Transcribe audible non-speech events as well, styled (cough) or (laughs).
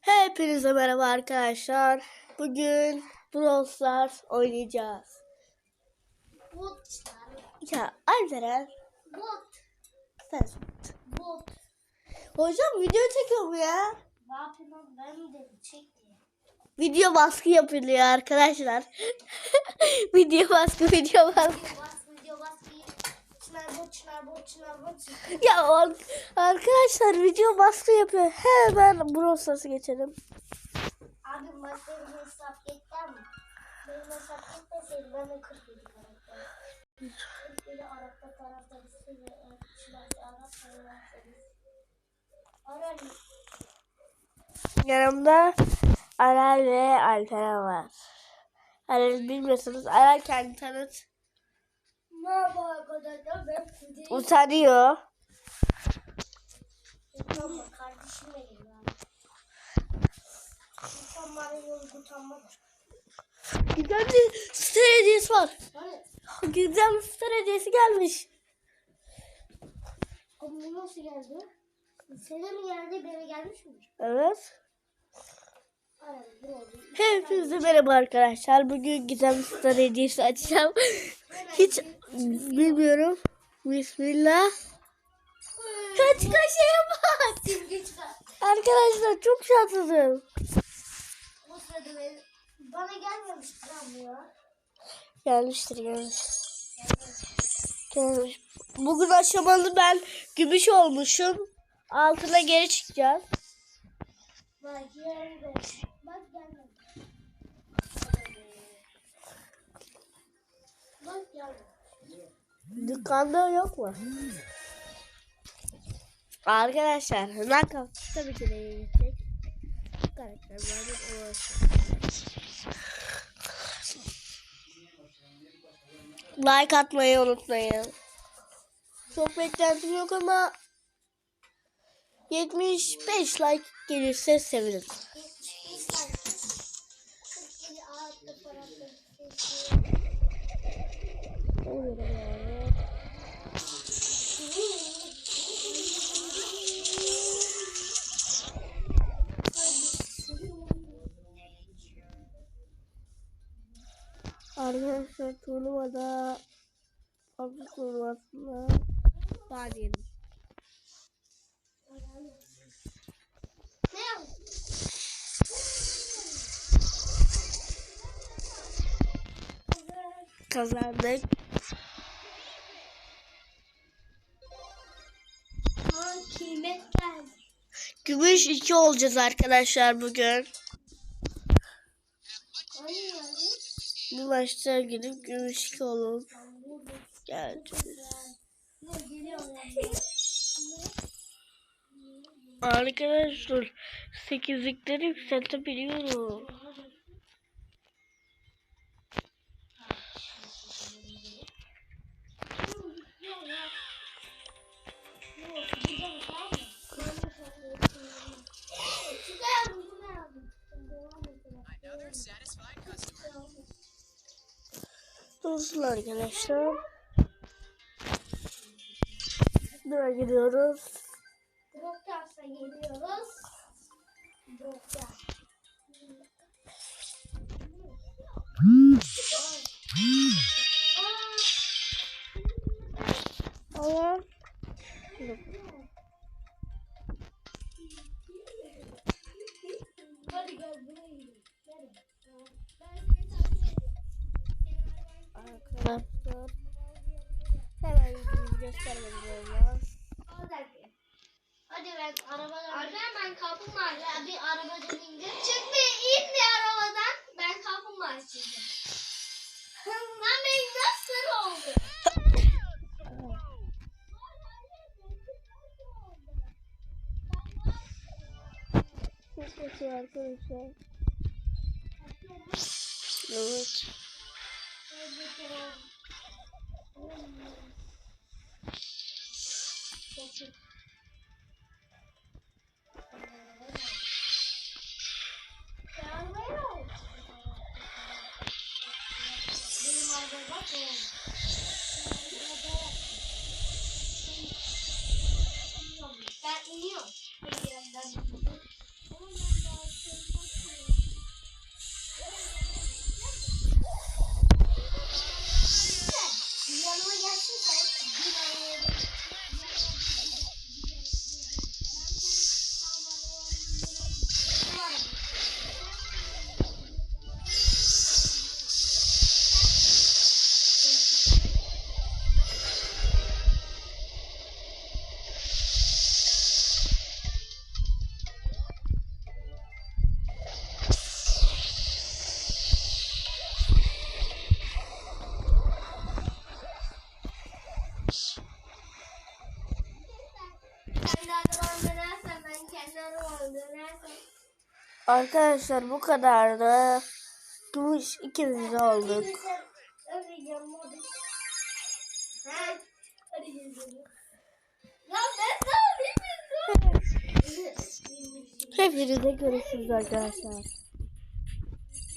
Hepinize merhaba arkadaşlar. Bugün Brawl Stars oynayacağız. Bot çıkar. Ya Alperen Bot. sen Bot. Hocam video çekiyor mu ya? Ne yapayım ben de çekeyim. Video baskı yapılıyor arkadaşlar. (laughs) video baskı video baskı. Video bas, video bas. Çınar bot, çınar bot, çınar bot. çınar. Ya ar- arkadaşlar video baskı yapıyor. Hemen Brawl Stars'a geçelim. Abi bak benim hesap yetti ama. Benim hesap yetmeseydi ben de 47 karakter. 47 Arap'ta tarafta bir ve Çınar Arap tarafta Arap Yanımda Aral ve Alperen var. Aral bilmiyorsanız Aral kendi tanıt. Merhaba arkadaşlar ben Kudeyim. Utanıyor. Utanma kardeşim benim ya. Yolu utanmadır. Güzel bir star hediyesi var. Hani Güzel bir star hediyesi gelmiş. Ama bu nasıl geldi? Sana mı geldi, bana gelmiş mi? Evet. Hepinize merhaba arkadaşlar. Bugün güzel bir star hediyesi açacağım. Hiç bilmiyorum. Bismillah. Kaç kaşeye bak. Arkadaşlar çok şanslıyım. O sırada benim, bana gelmemişti lan bu ya. Gelmiştir gelmiş. Gelmiş. Bugün aşamalı ben gümüş olmuşum. Altına geri çıkacağız. Bak geldi. Bak gelmedi. Bak geldi. Dükkanda yok mu? Arkadaşlar hemen kapı tabii ki de gelecek. Karakterlerden uğraşıyor. Like atmayı unutmayın. Çok beklentim yok ama 75 like gelirse sevinirim. Hiç sen. 47 ağaçta parası. Oluyorum yani. Arkadaşlar turnuvada var yedim. Ne yaptın? Kazandık. Gümüş 2 olacağız arkadaşlar bugün. Bu maçta gidip gümüş 2 olup geleceğiz. Arkadaşlar 8'likleri yükseltebiliyorum. Dursun arkadaşlar. Buraya gidiyoruz. Broadcast'a geliyoruz. Broadcast. Ama Hadi gel buraya arkadaşlar hemen yüzümüzü göstermemiz olmaz. Hadi. Ben arabadan... Hadi ben kaplumbağa ya bir arabadan indir. Çık bir in bir arabadan. Ben kaplumbağa açacağım. Lan benim nasıl oldu? Çok kötü arkadaşlar. Arkadaşlar bu kadardı. Gümüş ikimiz de olduk. Hepinize görüşürüz arkadaşlar.